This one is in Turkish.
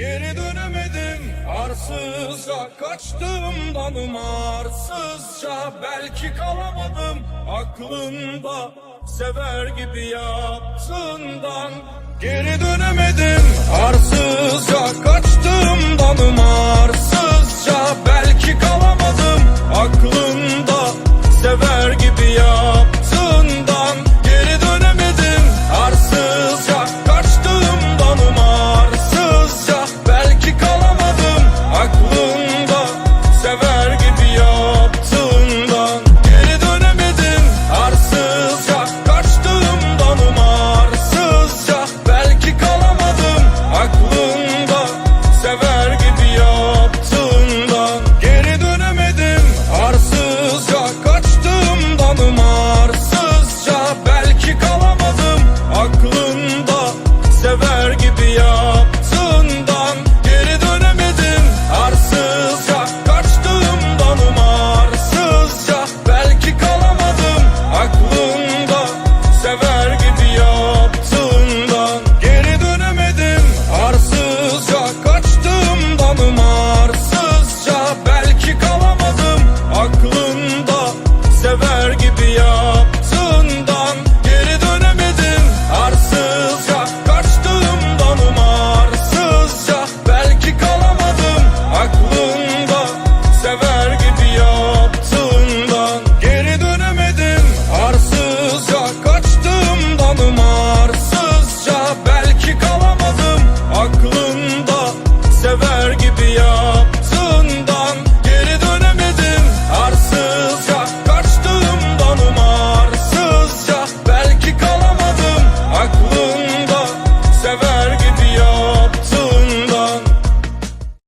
Geri dönemedim arsızca Kaçtım danım arsızca Belki kalamadım. Aklımda Sever gibi yaptığından. Geri dönemedim arsızca Kaçtım danım arsızca Belki kalamadım. Aklımda Sever gibi yaptığından